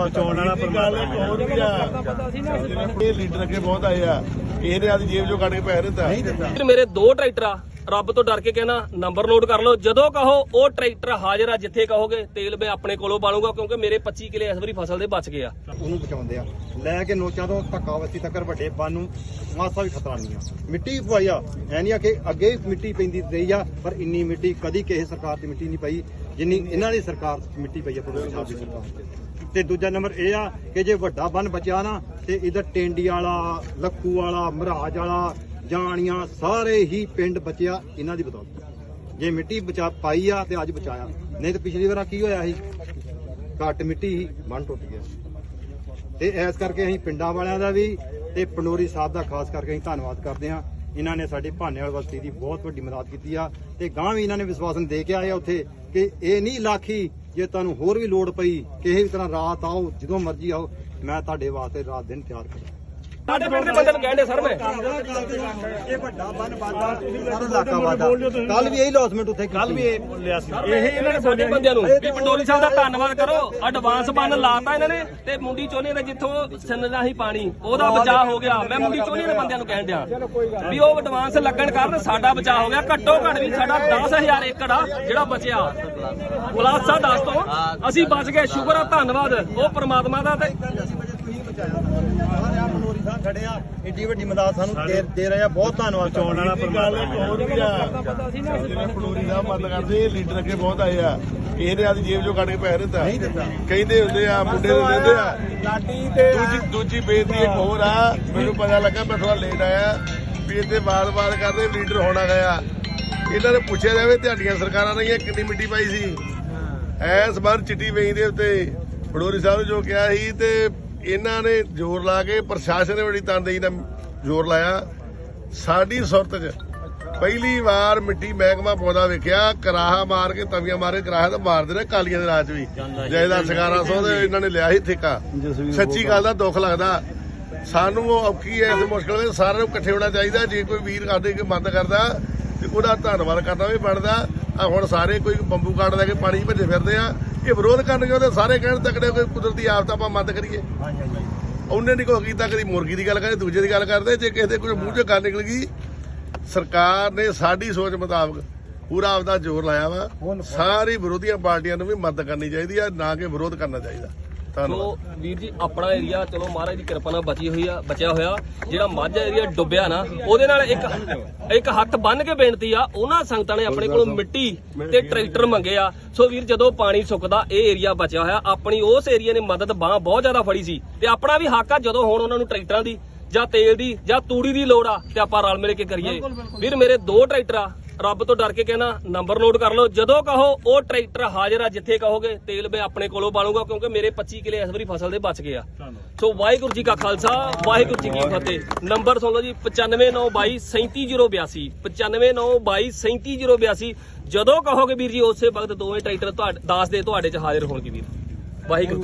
ਬਚਾਉਣ ਵਾਲਾ ਪਰਮਾਤਮਾ ਹੋਰ ਵੀ ਆ ਇਹ ਲੀਡਰ ਅੱਗੇ ਬਹੁਤ ਆਏ ਆ। ਇਹਨੇ ਆਦੀ ਜੇਬ ਚੋਂ ਕੱਢ ਕੇ ਨਹੀਂ ਦਿੱਤਾ। ਫਿਰ ਮੇਰੇ ਦੋ ਟਰੈਕਟਰ ਆ। ਰੱਬ ਤੋਂ ਡਰ ਕੇ ਕਹਿਣਾ, ਨੰਬਰ ਨੋਟ ਕਰ ਲਓ। ਜਦੋਂ ਕਹੋ, ਉਹ ਟਰੈਕਟਰ ਹਾਜ਼ਰ ਆ ਜਿੱਥੇ ਕਹੋਗੇ, ਤੇਲ ਮੈਂ ਆਪਣੇ ਕੋਲੋਂ ਬਾਲੂਗਾ, ਕਿਉਂਕਿ ਮੇਰੇ 25 ਕਿਲੇ ਇਸ ਵਾਰੀ ਫਸਲ ਦੇ ਬਚ ਗਏ ਆ। ਉਹਨੂੰ ਬਚਾਉਂਦੇ ਆ। ਲੈ ਕੇ ਨੋਚਾਂ ਤੋਂ ਧੱਕਾ ਤੱਕ ਵੱਡੇ ਬੰਨ ਨੂੰ ਮਾਸਾ ਵੀ ਖਤਰਾ ਨਹੀਂ ਆ। ਮਿੱਟੀ ਪਵਾਈ ਆ, ਐ ਨਹੀਂ ਆ ਕਿ ਅੱਗੇ ਮਿੱਟੀ ਪੈਂਦੀ ਰਹੀ ਆ, ਪਰ ਇੰਨੀ ਮਿੱਟੀ ਕਦੀ ਕਿਸੇ ਸਰਕਾਰ ਦੀ ਮਿੱਟੀ ਨਹੀਂ ਪਈ, ਜਿੰਨੀ ਇਹਨਾਂ ਦੀ ਸਰਕਾਰ ਮਿੱਟੀ ਪਈ ਆ ਪੰਜਾਬ ਦੀ ਸਰਕਾਰ ਤੇ ਦੂਜਾ ਨੰਬਰ ਇਹ ਆ ਕਿ ਜੇ ਵੱਡਾ ਬੰਨ ਬਚਿਆ ਨਾ, ਤੇ ਇਧਰ ਟੇਂਡੀ ਵਾਲਾ ਲੱਖੂ ਵਾਲਾ ਮਹਾਰਾਜ ਵਾਲਾ ਜਾਣੀਆਂ ਸਾਰੇ ਹੀ ਪਿੰਡ ਬਚਿਆ ਇਹਨਾਂ ਦੀ ਬਦੌਲਤ। ਜੇ ਮਿੱਟੀ ਬਚਾ ਪਾਈ ਆ ਤੇ ਅੱਜ ਬਚਾਇਆ। ਨਹੀਂ ਤਾਂ ਪਿਛਲੀ ਵਾਰ ਕੀ ਹੋਇਆ ਸੀ? ਘੱਟ ਮਿੱਟੀ ਹੀ ਬੰਨ ਟੁੱਟ ਗਿਆ। ਤੇ ਇਸ ਕਰਕੇ ਅਸੀਂ ਪਿੰਡਾਂ ਵਾਲਿਆਂ ਦਾ ਵੀ ਤੇ ਪੰਡੋਰੀ ਸਾਹਿਬ ਦਾ ਖਾਸ ਕਰਕੇ ਅਸੀਂ ਧੰਨਵਾਦ ਕਰਦੇ ਹਾਂ। ਇਹਨਾਂ ਨੇ ਸਾਡੀ ਭਾਨੇਵਾਲ ਬਸਤੀ ਦੀ ਬਹੁਤ ਵੱਡੀ ਮਦਦ ਕੀਤੀ ਆ ਤੇ ਗਾਂ ਵੀ ਇਹਨਾਂ ਨੇ ਵਿਸ਼ਵਾਸਨ ਦੇ ਕੇ ਆਏ ਆ ਉੱਥੇ ਕਿ ਇਹ ਨਹੀਂ ਲਾਖੀ ਜੇ ਤੁਹਾਨੂੰ ਹੋਰ ਵੀ ਲੋੜ ਪਈ, ਕਿਸੇ ਵੀ ਤਰ੍ਹਾਂ ਰਾਤ ਆਓ, ਜਦੋਂ ਮਰਜ਼ੀ ਆਓ, ਮੈਂ ਤੁਹਾਡੇ ਵਾਸਤੇ ਰਾਤ ਦਿਨ ਤਿਆਰ ਕਰਾਂ ਸਾਡੇ ਪਿੰਡ ਦੇ ਬੰਦੇ ਨੂੰ ਕਹਿੰਦੇ ਸਰ ਮੈਂ। ਇਹ ਵੱਡਾ ਬੰਨ ਬਾਦਾ ਸਾਰਾ ਇਲਾਕਾ ਬਾਦਾ ਕੱਲ ਵੀ ਇਹੀ ਲੌਸਮੈਂਟ ਉੱਥੇ ਕੱਲ ਵੀ ਇਹ ਬੋਲਿਆ ਸੀ। ਇਹ ਇਹਨਾਂ ਨੇ ਸਾਡੇ ਬੰਦਿਆਂ ਨੂੰ। ਵੀ ਪੰਡੋਰੀ ਸਾਹਿਬ ਦਾ ਧੰਨਵਾਦ ਕਰੋ। ਐਡਵਾਂਸ ਬੰਨ ਲਾਤਾ ਇਹਨਾਂ ਨੇ ਤੇ ਮੁੰਡੀ ਚੋਲੀ ਦੇ ਜਿੱਥੋਂ ਸੰਨਣਾ ਸੀ ਪਾਣੀ ਉਹਦਾ ਬਚਾਅ ਹੋ ਗਿਆ। ਮੈਂ ਮੁੰਡੀ ਚੋਲੀ ਦੇ ਬੰਦਿਆਂ ਨੂੰ ਕਹਿਣ ਡਿਆ ਵੀ ਉਹ ਐਡਵਾਂਸ ਲੱਗਣ ਕਾਰਨ ਸਾਡਾ ਬਚਾਅ ਹੋ ਗਿਆ। ਘੱਟੋ ਘੱਟ ਵੀ ਸਾਡਾ 10000 ਏਕੜ ਆ ਜਿਹੜਾ ਬਚਿਆ। ਖੁਲਾਸਾ ਦੱਸ ਤੋਂ ਅਸੀਂ ਬਚ ਗਏ। ਸ਼ੁਕਰ ਆ ਧੰਨਵਾਦ। ਉਹ ਪ੍ਰਮਾਤਮਾ ਦਾ ਤੇ ਪੰਡੋਰੀ ਸਾਹਿਬ ਖੜੇ ਆ। ਏਡੀ ਵੱਡੀ ਮਦਦ ਸਾਨੂੰ ਦੇ ਦੇ ਰਹੇ ਆ। ਬਹੁਤ ਧੰਨਵਾਦ ਬਚਾਉਣ ਵਾਲਾ ਪਰਮਾਤਮਾ ਹੋਰ ਵੀ ਆ। ਪਨੂਰੀ ਦਾ ਮਦਦ ਕਰਦੇ ਇਹ ਲੀਡਰ ਅੱਗੇ ਬਹੁਤ ਆਏ ਆ। ਇਹਨੇ ਆਦੀ ਜੇਬ ਚੋਂ ਕੱਢ ਕੇ ਪੈਸੇ ਦਿੱਤਾ। ਕਹਿੰਦੇ ਹੁੰਦੇ ਆ ਮੁੰਡੇ ਨੂੰ ਦਿੰਦੇ ਆ। ਲਾਡੀ ਤੇ ਦੂਜੀ ਦੂਜੀ ਬੇਨਤੀ ਇੱਕ ਹੋਰ ਆ। ਮੈਨੂੰ ਪਤਾ ਲੱਗਾ ਮੈਂ ਥੋੜਾ ਲੇਟ ਆਇਆ। ਵੀ ਇੱਥੇ ਬਾਤ-ਬਾਤ ਕਰਦੇ ਲੀਡਰ ਹੋਣਾ ਗਿਆ। ਇਹਨਾਂ ਨੇ ਪੁੱਛਿਆ ਜਾਵੇ ਤੁਹਾਡੀਆਂ ਸਰਕਾਰਾਂ ਨੇ ਕਿੰਨੀ ਮਿੱਟੀ ਪਾਈ ਸੀ? ਐਸ ਵਾਰ ਚਿੱਟੀ ਵੇਈ ਦੇ ਉੱਤੇ ਫੜੋਰੀ ਸਾਹਿਬ ਨੇ ਜੋ ਕਿਹਾ ਸੀ ਤੇ ਇਹਨਾਂ ਨੇ ਜ਼ੋਰ ਲਾ ਕੇ ਪ੍ਰਸ਼ਾਸਨ ਨੇ ਬੜੀ ਤਨਦੇਹੀ ਨਾਲ ਜ਼ੋਰ ਲਾਇਆ। ਸਾਡੀ ਸੁਰਤ 'ਚ ਪਹਿਲੀ ਵਾਰ ਮਿੱਟੀ ਮਹਿਕਮਾ ਪੌਦਾ ਵੇਖਿਆ ਕਰਾਹਾ ਮਾਰ ਕੇ ਤਵੀਆਂ ਮਾਰੇ ਕਰਾਹਾ ਤਾਂ ਮਾਰਦੇ ਨੇ ਕਾਲੀਆਂ ਦੇ ਰਾਜ 'ਚ ਵੀ ਜਾਇਦਾਦ ਸਗਾਰਾ ਸੋ ਤੇ ਇਹਨਾਂ ਨੇ ਲਿਆ ਸੀ ਠੇਕਾ। ਸੱਚੀ ਗੱਲ ਦਾ ਦੁੱਖ ਲੱਗਦਾ। ਸਾਨੂੰ ਉਹ ਔਖੀ ਐ ਇਸ ਮੁਸ਼ਕਲ ਵਿੱਚ ਸਾਰਿਆਂ ਨੂੰ ਇਕੱਠੇ ਹੋਣਾ ਚਾਹੀਦਾ। ਜੇ ਕੋਈ ਵੀਰ ਸਾਡੇ ਕੋਈ ਮਦਦ ਕਰਦਾ ਤੇ ਉਹਦਾ ਧੰਨਵਾਦ ਕਰਨਾ ਵੀ ਬਣਦਾ। ਆ ਹੁਣ ਸਾਰੇ ਕੋਈ ਬੰਬੂ ਕਾਟ ਲੈ ਕੇ ਪਾਣੀ ਭੱਜੇ ਫਿਰਦੇ ਆ। ਇਹ ਵਿਰੋਧ ਕਰਨਗੇ ਉਹਦੇ ਸਾਰੇ ਕਹਿਣ ਤੱਕੜੇ ਕੋਈ ਕੁਦਰਤੀ ਆਫਤ ਆਪਾਂ ਮਦਦ ਕਰੀਏ। ਉਹਨੇ ਨਹੀਂ ਕੋਈ ਕੀਤਾ ਕਦੀ ਮੁਰਗੀ ਦੀ ਗੱਲ ਕਰਦੇ ਦੂਜੇ ਦੀ ਗੱਲ ਕਰਦੇ। ਜੇ ਕਿਸੇ ਦੇ ਕੋਈ ਮੂੰਹ 'ਚੋਂ ਗੱਲ ਨਿਕਲ ਗਈ ਸਰਕਾਰ ਨੇ ਸਾਡੀ ਸੋਚ ਮੁਤਾਬਕ ਪੂਰਾ ਆਪਦਾ ਜ਼ੋਰ ਲਾਇਆ ਵਾ। ਸਾਰੀ ਵਿਰੋਧੀਆਂ ਪਾਰਟੀਆਂ ਨੂੰ ਵੀ ਮਦਦ ਕਰਨੀ ਚਾਹੀਦੀ ਆ ਨਾ ਕਿ ਵਿਰੋਧ ਕਰਨਾ ਚਾਹੀਦਾ। ਸੋ ਵੀਰ ਜੀ ਆਪਣਾ ਏਰੀਆ ਚਲੋ ਮਹਾਰਾਜ ਦੀ ਕਿਰਪਾ ਨਾਲ ਬਚੀ ਹੋਈ ਆ ਬਚਿਆ ਹੋਇਆ। ਜਿਹੜਾ ਮਾਝਾ ਏਰੀਆ ਡੁੱਬਿਆ ਨਾ ਉਹਦੇ ਨਾਲ ਇੱਕ ਇੱਕ ਹੱਥ ਬੰਨ ਕੇ ਬੇਨਤੀ ਆ ਉਹਨਾਂ ਸੰਗਤਾਂ ਨੇ ਆਪਣੇ ਕੋਲੋਂ ਮਿੱਟੀ ਤੇ ਟਰੈਕਟਰ ਮੰਗੇ ਆ। ਸੋ ਵੀਰ ਜਦੋਂ ਪਾਣੀ ਸੁੱਕਦਾ ਇਹ ਏਰੀਆ ਬਚਿਆ ਹੋਇਆ। ਆਪਣੀ ਉਸ ਏਰੀਆ ਨੇ ਮਦਦ ਬਾਹ ਬਹੁਤ ਜ਼ਿਆਦਾ ਫੜੀ ਸੀ। ਤੇ ਆਪਣਾ ਵੀ ਹੱਕ ਆ ਜਦੋਂ ਹੁਣ ਉਹਨਾਂ ਨੂੰ ਟਰੈਕਟਰਾਂ ਦੀ ਜਾਂ ਤੇਲ ਦੀ ਜਾਂ ਤੂੜੀ ਦੀ ਲੋੜ ਆ ਤੇ ਆਪਾਂ ਰਲ ਮਿਲ ਕੇ ਕਰੀਏ। ਵੀਰ ਮੇਰੇ ਦੋ ਟਰੈਕਟਰ ਆ। ਰੱਬ ਤੋਂ ਡਰ ਕੇ ਕਹਿਣਾ ਨੰਬਰ ਨੋਟ ਕਰ ਲਓ। ਜਦੋਂ ਕਹੋ ਉਹ ਟਰੈਕਟਰ ਹਾਜ਼ਰ ਆ ਜਿੱਥੇ ਕਹੋਗੇ ਤੇਲ ਮੈਂ ਆਪਣੇ ਕੋਲੋਂ ਬਾਲੂਗਾ ਕਿਉਂਕਿ ਮੇਰੇ 25 ਕਿਲੇ ਇਸ ਵਾਰੀ ਫਸਲ ਦੇ ਬਚ ਗਏ ਆ। ਸੋ ਵਾਹਿਗੁਰੂ ਜੀ ਕਾ ਖਾਲਸਾ ਵਾਹਿਗੁਰੂ ਜੀ ਕੀ ਫਤਿਹ। ਨੰਬਰ ਸੁਣ ਲਓ ਜੀ 9592 37082 9592 37082 ਜਦੋਂ ਕਹੋਗੇ ਵੀਰ ਜੀ ਉਸੇ ਵਕਤ ਦੋਵੇਂ ਟਰੈਕਟਰ ਤੁਹਾਡੇ 10 ਦੇ ਤੁਹਾਡੇ ਚ ਹਾਜ਼ਰ ਹੋਣਗੇ ਵੀਰ। ਵਾਹਿਗੁਰੂ